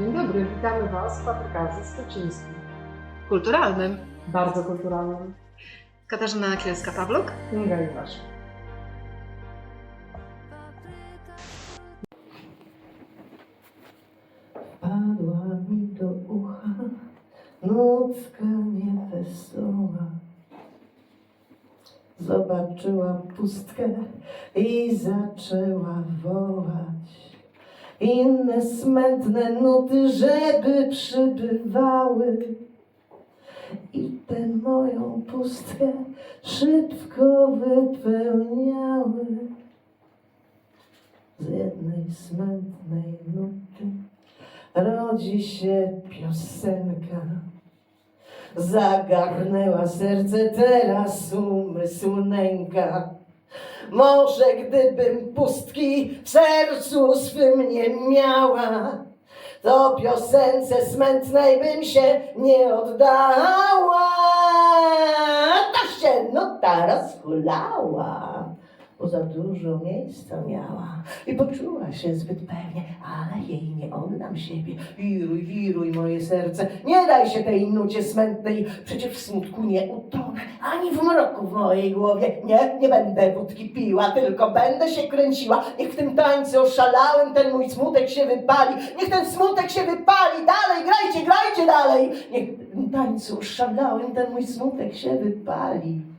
Dzień dobry, witamy Was w Paprykarzu Szczecińskim. kulturalnym. Bardzo kulturalnym. Katarzyna Kielska-Pawluk. Inga Iwasz. Padła mi do ucha nutka niewesoła. Zobaczyła pustkę i zaczęła wołać. Inne smętne nuty, żeby przybywały. I tę moją pustkę szybko wypełniały. Z jednej smętnej nuty rodzi się piosenka. Zagarnęła serce, teraz umysł nęka. Może gdybym pustki w sercu swym nie miała, to piosence smętnej bym się nie oddała. Ta się no bo za dużo miejsca miała i poczuła się zbyt pewnie, ale jej nie oddam siebie. Wiruj, wiruj moje serce, nie daj się tej nucie smętnej, przecież w smutku nie utonę, ani w mroku w mojej głowie. Nie, nie będę wódki piła, tylko będę się kręciła. Niech w tym tańcu oszalałem ten mój smutek się wypali, niech ten smutek się wypali, dalej, grajcie, grajcie dalej. Niech w tym tańcu oszalałem ten mój smutek się wypali.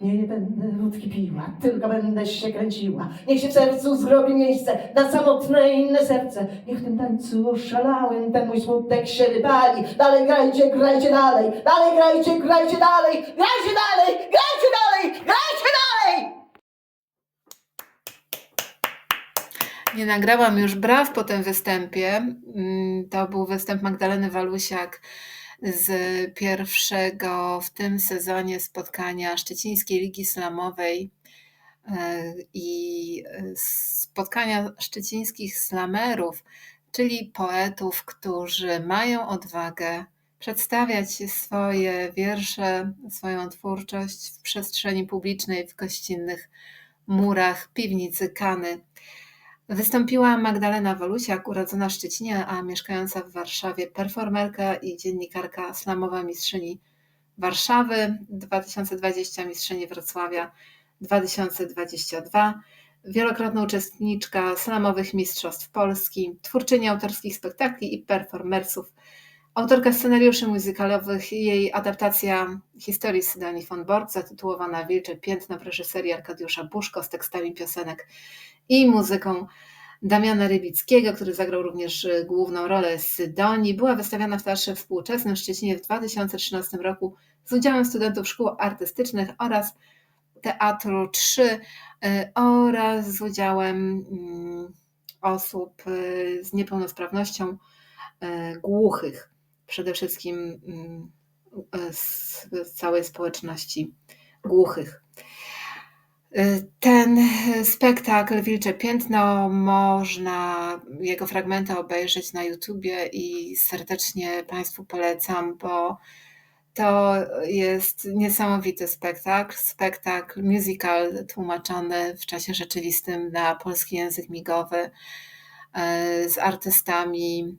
Nie, będę wódki piła, tylko będę się kręciła. Niech się w sercu zrobi miejsce na samotne inne serce. Niech w tym tańcu oszalałem, ten mój smutek się wypali. Dalej grajcie, grajcie dalej, dalej grajcie, grajcie dalej, grajcie dalej, grajcie dalej, grajcie dalej! Nie nagrałam już braw po tym występie. Mm, To był występ Magdaleny Walusiak z pierwszego w tym sezonie spotkania Szczecińskiej Ligi Slamowej e, i e, spotkania szczecińskich slamerów, czyli poetów, którzy mają odwagę przedstawiać swoje wiersze, swoją twórczość w przestrzeni publicznej, w gościnnych murach piwnicy Kany. Wystąpiła Magdalena Walusiak, urodzona w Szczecinie, a mieszkająca w Warszawie, performerka i dziennikarka slamowa mistrzyni Warszawy. 2020, mistrzyni Wrocławia. 2022, wielokrotna uczestniczka slamowych mistrzostw Polski, twórczyni autorskich spektakli i performersów, autorka scenariuszy muzykalowych. Jej adaptacja historii Sydanii von Bort, zatytułowana Wilcze Piętno w reżyserii Arkadiusza Buszko z tekstami piosenek i muzyką Damiana Rybickiego, który zagrał również główną rolę Sydonii, była wystawiana w Teatrze Współczesnym w Szczecinie w 2013 roku z udziałem studentów szkół artystycznych oraz Teatru 3 y, oraz z udziałem mm, osób y, z niepełnosprawnością y, głuchych, przede wszystkim mm, y, z całej społeczności głuchych. Y, Ten spektakl Wilcze Piętno można jego fragmenty obejrzeć na YouTubie i serdecznie Państwu polecam, bo to jest niesamowity spektakl. Spektakl musical tłumaczony w czasie rzeczywistym na polski język migowy y, z artystami,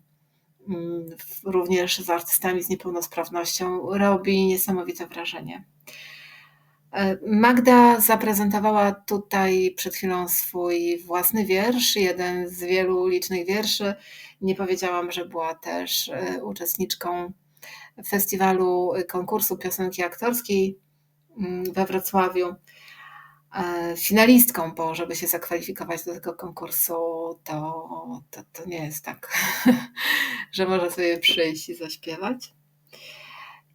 również z artystami z niepełnosprawnością. Robi niesamowite wrażenie. E, Magda zaprezentowała tutaj przed chwilą swój własny wiersz, jeden z wielu licznych wierszy. Nie powiedziałam, że była też e, uczestniczką festiwalu konkursu piosenki aktorskiej mm, we Wrocławiu. E, Finalistką, bo żeby się zakwalifikować do tego konkursu, to, to, to nie jest tak, że może sobie przyjść i zaśpiewać.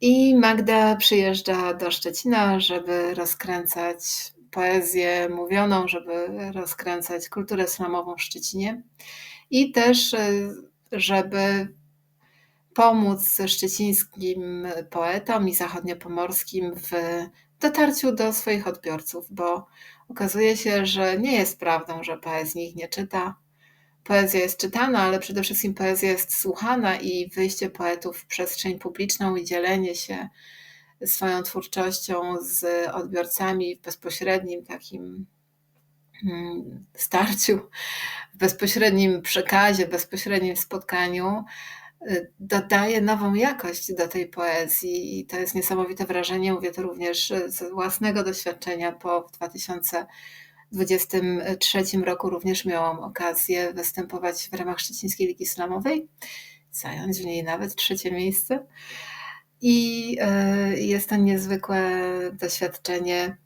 I Magda przyjeżdża do Szczecina, żeby rozkręcać poezję mówioną, żeby rozkręcać kulturę slamową w Szczecinie i też, y, żeby pomóc szczecińskim poetom i zachodniopomorskim w dotarciu do swoich odbiorców, bo okazuje się, że nie jest prawdą, że poezji ich nie czyta. Poezja jest czytana, ale przede wszystkim poezja jest słuchana i wyjście poetów w przestrzeń publiczną i dzielenie się swoją twórczością z odbiorcami w bezpośrednim takim mm, starciu, w bezpośrednim przekazie, w bezpośrednim spotkaniu dodaje nową jakość do tej poezji i to jest niesamowite wrażenie. Mówię to również y, z własnego doświadczenia, bo w 2023 roku również miałam okazję występować w ramach Szczecińskiej Ligi Slamowej, zająć w niej nawet trzecie miejsce. I y, jest to niezwykłe doświadczenie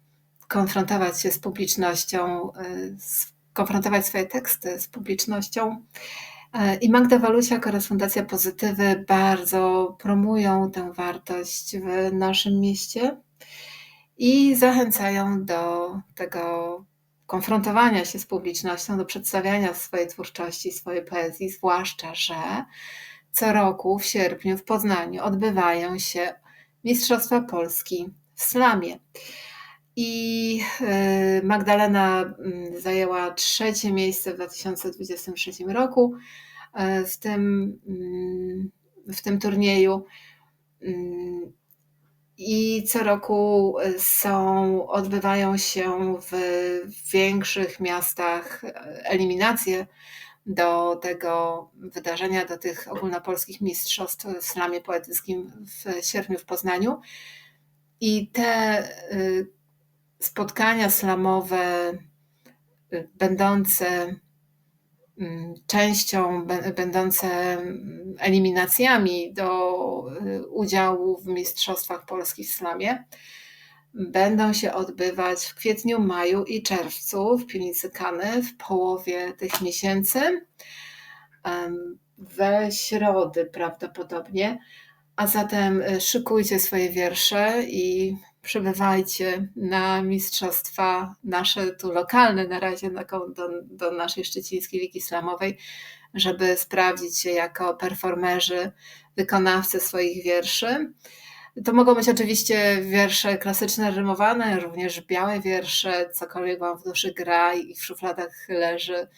konfrontować się z publicznością, z- konfrontować swoje teksty z publicznością. E, I Magda Walusiak oraz Fundacja Pozytywy bardzo promują tę wartość w naszym mieście i zachęcają do tego konfrontowania się z publicznością, do przedstawiania swojej twórczości, swojej poezji, zwłaszcza, że co roku w sierpniu w Poznaniu odbywają się Mistrzostwa Polski w slamie. I y, Magdalena mm, zajęła trzecie miejsce w 2023 roku e, w tym, mm, w tym turnieju. Mm, I co roku y, są, odbywają się w większych miastach e, eliminacje do tego wydarzenia, do tych ogólnopolskich mistrzostw w slamie poetyckim w sierpniu w Poznaniu. I te y, spotkania slamowe, y, będące mm, częścią, bę- będące mm, eliminacjami do y, udziału w Mistrzostwach Polski w slamie, będą się odbywać w kwietniu, maju i czerwcu w Piwnicy Kany w połowie tych miesięcy. We środy prawdopodobnie. A zatem y, szykujcie swoje wiersze i przybywajcie na mistrzostwa nasze tu lokalne na razie do, do naszej szczecińskiej Ligi Islamowej, żeby sprawdzić się jako performerzy, wykonawcy swoich wierszy. To mogą być oczywiście wiersze klasyczne, rymowane, również białe wiersze, cokolwiek Wam w duszy gra i w szufladach leży.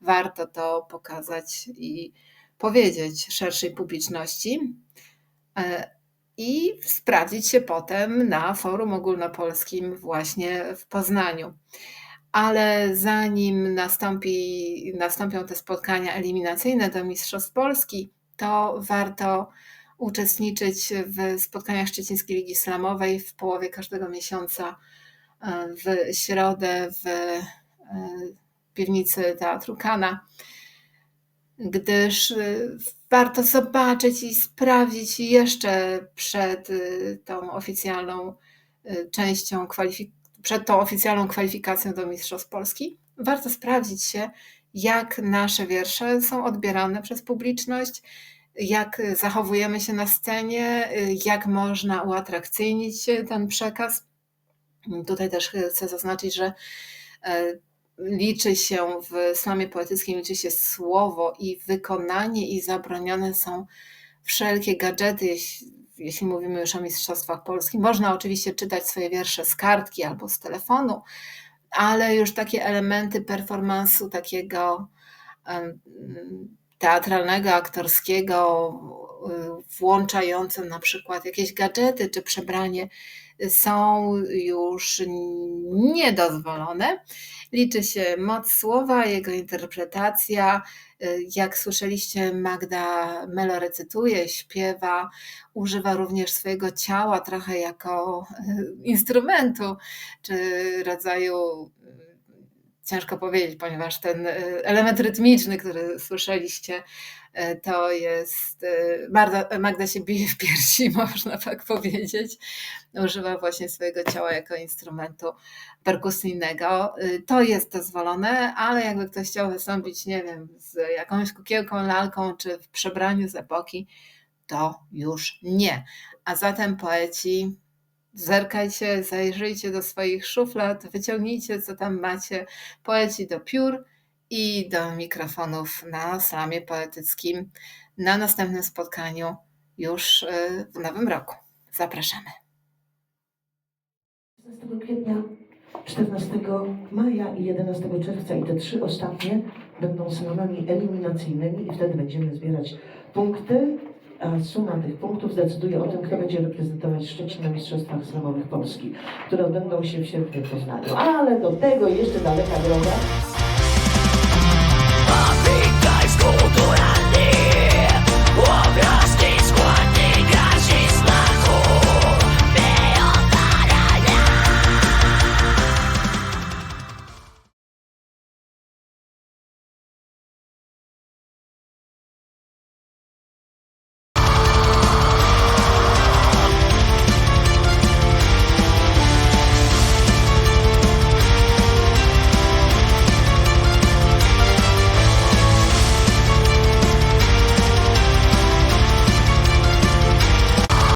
Warto to pokazać i powiedzieć szerszej publiczności. I sprawdzić się potem na forum ogólnopolskim właśnie w Poznaniu. Ale zanim nastąpi, nastąpią te spotkania eliminacyjne do Mistrzostw Polski, to warto uczestniczyć w spotkaniach Szczecińskiej Ligi Islamowej w połowie każdego miesiąca e, w środę w e, piwnicy Teatru Kana, gdyż y, warto zobaczyć i sprawdzić jeszcze przed y, tą oficjalną y, częścią przed tą oficjalną kwalifikacją do Mistrzostw Polski, warto sprawdzić się, jak nasze wiersze są odbierane przez publiczność, jak zachowujemy się na scenie, jak można uatrakcyjnić ten przekaz. Tutaj też chcę zaznaczyć, że liczy się w slamie poetyckim, liczy się słowo i wykonanie i zabronione są wszelkie gadżety, jeśli, mówimy już o Mistrzostwach Polskich. Można oczywiście czytać swoje wiersze z kartki albo z telefonu, ale już takie elementy performansu takiego teatralnego, aktorskiego, włączające na przykład jakieś gadżety czy przebranie, y, są już niedozwolone. Liczy się moc słowa, jego interpretacja. Y, Jak słyszeliście, Magda Melo recytuje, śpiewa, używa również swojego ciała trochę jako y, instrumentu czy rodzaju ciężko powiedzieć, ponieważ ten y, element rytmiczny, który słyszeliście, y, to jest. y, Magda, się bije w piersi, można tak powiedzieć. Używa właśnie swojego ciała jako instrumentu perkusyjnego. To jest dozwolone, ale jakby ktoś chciał wystąpić, nie wiem, z jakąś kukiełką, lalką czy w przebraniu z epoki, to już nie. A zatem poeci Zerkajcie, zajrzyjcie do swoich szuflad, wyciągnijcie co tam macie, poeci do piór i do mikrofonów na slamie poetyckim na następnym spotkaniu już y, w nowym roku. Zapraszamy. 16 kwietnia, 14 maja i 11 czerwca i te trzy ostatnie będą slamami eliminacyjnymi i wtedy będziemy zbierać punkty a suma tych punktów zdecyduje o tym, kto będzie reprezentować Szczecin na Mistrzostwach Slamowych Polski, które odbędą się w sierpniu w Poznaniu. Ale do tego jeszcze daleka droga.